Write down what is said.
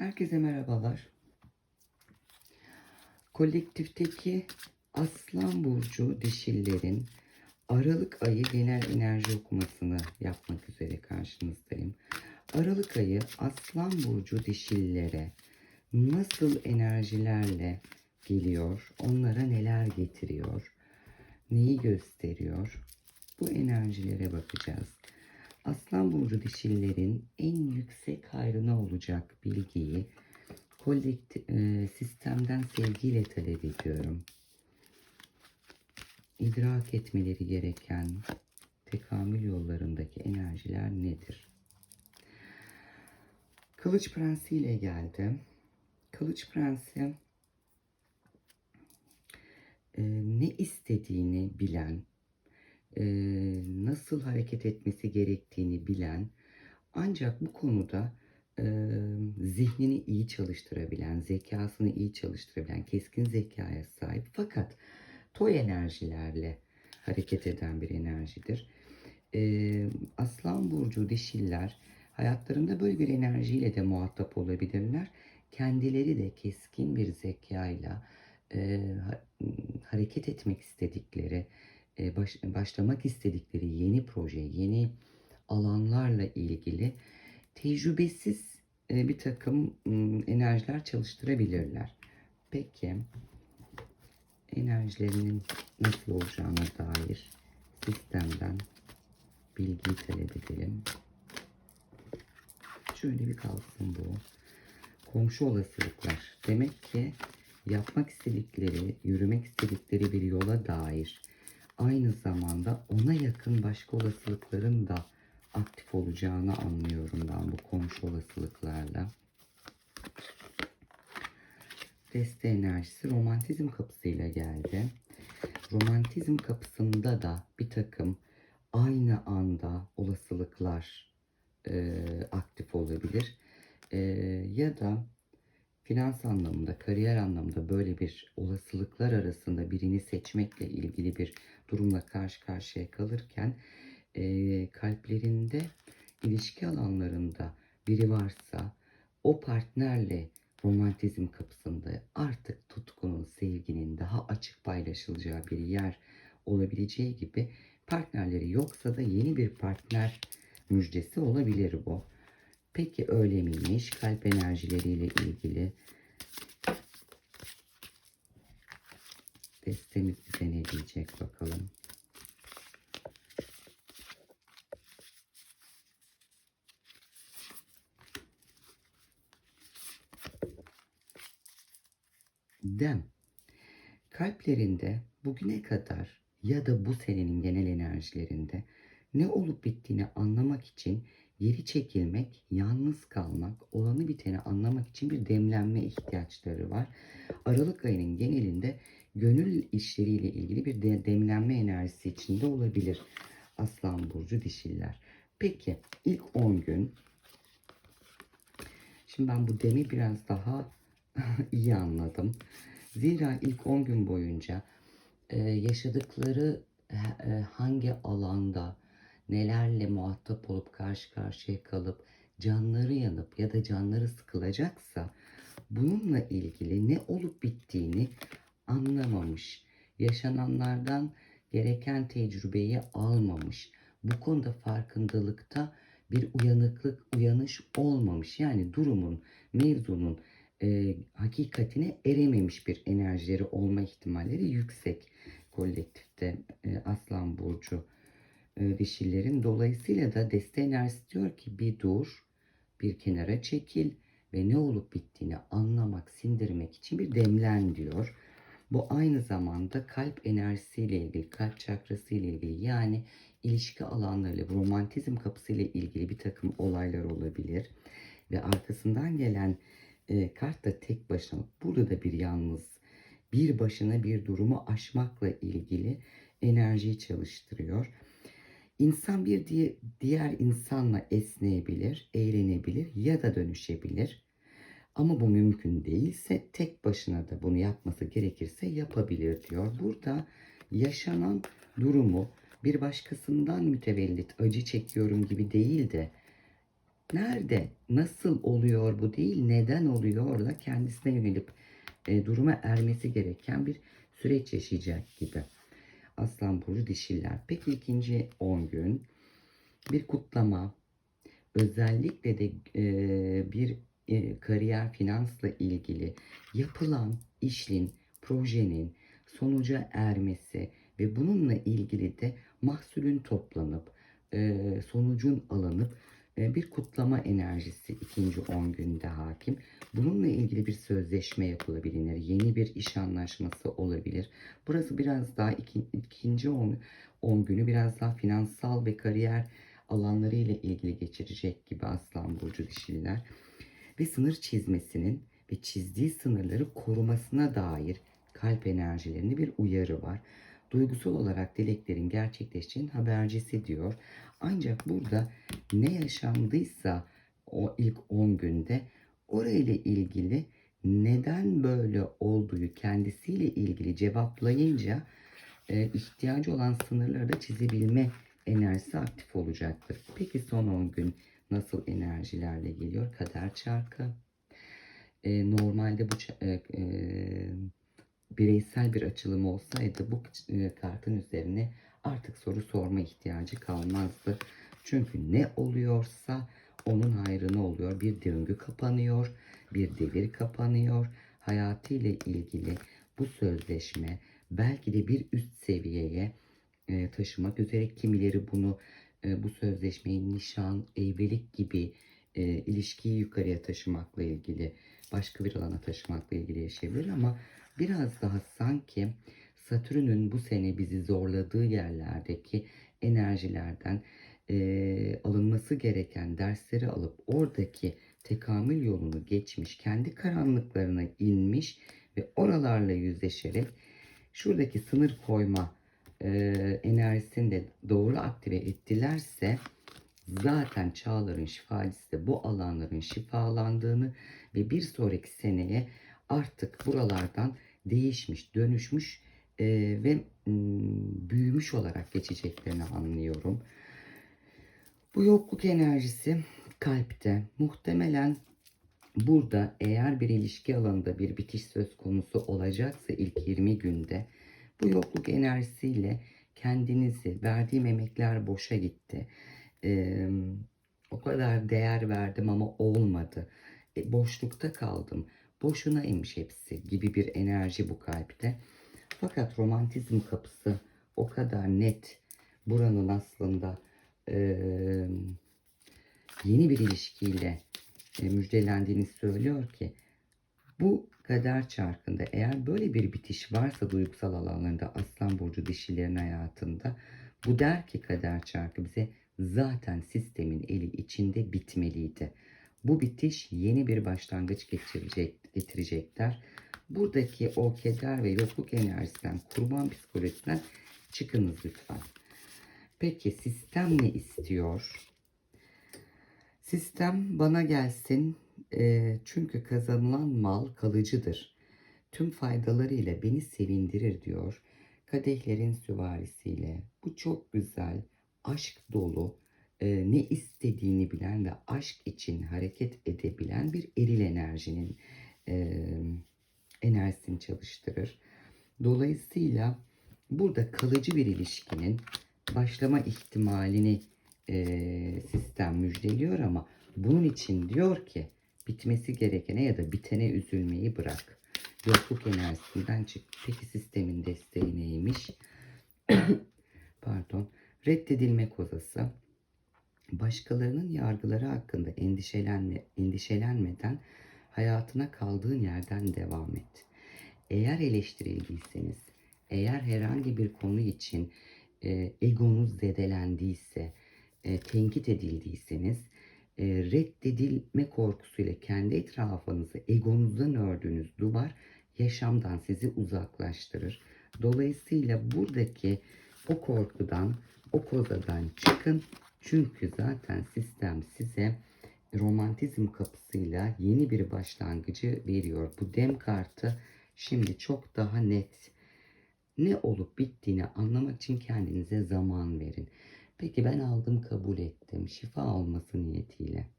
Herkese merhabalar. Kolektifteki Aslan Burcu dişillerin Aralık ayı genel enerji okumasını yapmak üzere karşınızdayım. Aralık ayı Aslan Burcu dişillere nasıl enerjilerle geliyor, onlara neler getiriyor, neyi gösteriyor? Bu enerjilere bakacağız. Aslan Burcu dişillerin en yüksek hayrına olacak bilgiyi kolektif e, sistemden sevgiyle talep ediyorum. İdrak etmeleri gereken tekamül yollarındaki enerjiler nedir? Kılıç Prensi ile geldi. Kılıç Prensi e, ne istediğini bilen, e, nasıl hareket etmesi gerektiğini bilen ancak bu konuda e, zihnini iyi çalıştırabilen, zekasını iyi çalıştırabilen, keskin zekaya sahip fakat toy enerjilerle hareket eden bir enerjidir. E, Aslan Burcu dişiller hayatlarında böyle bir enerjiyle de muhatap olabilirler. Kendileri de keskin bir zekayla e, ha- hareket etmek istedikleri, e, baş- başlamak istedikleri yeni proje, yeni alanlarla ilgili tecrübesiz e, bir takım enerjiler çalıştırabilirler. Peki enerjilerinin nasıl olacağına dair sistemden bilgiyi talep edelim. Şöyle bir kalsın bu. Komşu olasılıklar. Demek ki yapmak istedikleri, yürümek istedikleri bir yola dair aynı zamanda ona yakın başka olasılıkların da aktif olacağını anlıyorum ben bu komşu olasılıklarla. Deste enerjisi romantizm kapısıyla geldi. Romantizm kapısında da bir takım aynı anda olasılıklar e, aktif olabilir. E, ya da finans anlamında, kariyer anlamında böyle bir olasılıklar arasında birini seçmekle ilgili bir durumla karşı karşıya kalırken e, kalplerinde ilişki alanlarında biri varsa o partnerle romantizm kapısında artık tutkunun, sevginin daha açık paylaşılacağı bir yer olabileceği gibi partnerleri yoksa da yeni bir partner müjdesi olabilir bu. Peki öyle miymiş? Kalp enerjileriyle ilgili destemiz bize ne diyecek bakalım. Dem. Kalplerinde bugüne kadar ya da bu senenin genel enerjilerinde ne olup bittiğini anlamak için geri çekilmek, yalnız kalmak, olanı biteni anlamak için bir demlenme ihtiyaçları var. Aralık ayının genelinde gönül işleriyle ilgili bir de- demlenme enerjisi içinde olabilir Aslan Burcu dişiller. Peki ilk 10 gün Şimdi ben bu demi biraz daha iyi anladım. Zira ilk 10 gün boyunca e, yaşadıkları e, e, hangi alanda nelerle muhatap olup karşı karşıya kalıp canları yanıp ya da canları sıkılacaksa bununla ilgili ne olup bittiğini anlamamış, yaşananlardan gereken tecrübeyi almamış, bu konuda farkındalıkta bir uyanıklık, uyanış olmamış. Yani durumun, mevzunun e, hakikatine erememiş bir enerjileri olma ihtimalleri yüksek kolektifte e, Aslan Burcu e, dişilerin. Dolayısıyla da deste enerjisi diyor ki bir dur, bir kenara çekil ve ne olup bittiğini anlamak, sindirmek için bir demlen diyor. Bu aynı zamanda kalp enerjisiyle ilgili, kalp çakrası ile ilgili yani ilişki alanlarıyla, romantizm kapısı ile ilgili bir takım olaylar olabilir. Ve arkasından gelen e, kart da tek başına, burada da bir yalnız, bir başına bir durumu aşmakla ilgili enerjiyi çalıştırıyor. İnsan bir diye, diğer insanla esneyebilir, eğlenebilir ya da dönüşebilir. Ama bu mümkün değilse tek başına da bunu yapması gerekirse yapabilir diyor. Burada yaşanan durumu bir başkasından mütevellit acı çekiyorum gibi değil de nerede, nasıl oluyor bu değil, neden oluyor da kendisine yönelip e, duruma ermesi gereken bir süreç yaşayacak gibi. Aslan Burcu dişiller. Peki ikinci 10 gün bir kutlama, özellikle de e, bir e, kariyer finansla ilgili yapılan işin, projenin sonuca ermesi ve bununla ilgili de mahsulün toplanıp e, sonucun alınıp e, bir kutlama enerjisi ikinci 10 günde hakim. Bununla ilgili bir sözleşme yapılabilir. Yeni bir iş anlaşması olabilir. Burası biraz daha iki, ikinci 10, 10 günü biraz daha finansal ve kariyer alanları ile ilgili geçirecek gibi Aslan Burcu dişiler. Ve sınır çizmesinin ve çizdiği sınırları korumasına dair kalp enerjilerinde bir uyarı var. Duygusal olarak dileklerin gerçekleşeceğinin habercisi diyor. Ancak burada ne yaşandıysa o ilk 10 günde orayla ilgili neden böyle olduğu kendisiyle ilgili cevaplayınca e, ihtiyacı olan sınırları da çizebilme enerjisi aktif olacaktır. Peki son 10 gün nasıl enerjilerle geliyor? Kader çarkı. E, normalde bu e, e, bireysel bir açılım olsaydı bu e, kartın üzerine artık soru sorma ihtiyacı kalmazdı. Çünkü ne oluyorsa onun hayrına oluyor. Bir döngü kapanıyor, bir devir kapanıyor. Hayatıyla ilgili bu sözleşme belki de bir üst seviyeye e, taşımak üzere kimileri bunu e, bu sözleşmeyi nişan, evlilik gibi e, ilişkiyi yukarıya taşımakla ilgili, başka bir alana taşımakla ilgili yaşayabilir ama biraz daha sanki Satürn'ün bu sene bizi zorladığı yerlerdeki enerjilerden e, alınması gereken dersleri alıp oradaki tekamül yolunu geçmiş, kendi karanlıklarına inmiş ve oralarla yüzleşerek şuradaki sınır koyma e, enerjisini de doğru aktive ettilerse zaten çağların şifacısı da bu alanların şifalandığını ve bir sonraki seneye artık buralardan değişmiş, dönüşmüş e, ve m, büyümüş olarak geçeceklerini anlıyorum. Bu yokluk enerjisi kalpte muhtemelen burada eğer bir ilişki alanında bir bitiş söz konusu olacaksa ilk 20 günde bu yokluk enerjisiyle kendinizi verdiğim emekler boşa gitti. Ee, o kadar değer verdim ama olmadı. E, boşlukta kaldım. Boşuna imiş hepsi gibi bir enerji bu kalpte. Fakat romantizm kapısı o kadar net buranın aslında e, yeni bir ilişkiyle e, müjdelendiğini söylüyor ki bu kader çarkında eğer böyle bir bitiş varsa duygusal alanlarında Aslan Burcu dişilerin hayatında bu der ki kader çarkı bize zaten sistemin eli içinde bitmeliydi. Bu bitiş yeni bir başlangıç getirecek, getirecekler. Buradaki o keder ve yokluk enerjisinden, kurban psikolojisinden çıkınız lütfen. Peki sistem ne istiyor? Sistem bana gelsin e, çünkü kazanılan mal kalıcıdır. Tüm faydalarıyla beni sevindirir diyor. Kadehlerin süvarisiyle. Bu çok güzel, aşk dolu, e, ne istediğini bilen ve aşk için hareket edebilen bir eril enerjinin e, enerjisini çalıştırır. Dolayısıyla burada kalıcı bir ilişkinin başlama ihtimalini e, sistem müjdeliyor ama bunun için diyor ki bitmesi gerekene ya da bitene üzülmeyi bırak. Yokluk enerjisinden çık. Peki sistemin desteği neymiş? Pardon. Reddedilme kozası. Başkalarının yargıları hakkında endişelenme, endişelenmeden hayatına kaldığın yerden devam et. Eğer eleştirildiyseniz, eğer herhangi bir konu için e, egonuz zedelendiyse, e, tenkit edildiyseniz, e, reddedilme korkusuyla kendi etrafınızı egonuzdan ördüğünüz duvar yaşamdan sizi uzaklaştırır. Dolayısıyla buradaki o korkudan, o kozadan çıkın. Çünkü zaten sistem size romantizm kapısıyla yeni bir başlangıcı veriyor. Bu dem kartı şimdi çok daha net. Ne olup bittiğini anlamak için kendinize zaman verin. Peki ben aldım kabul ettim. Şifa olması niyetiyle.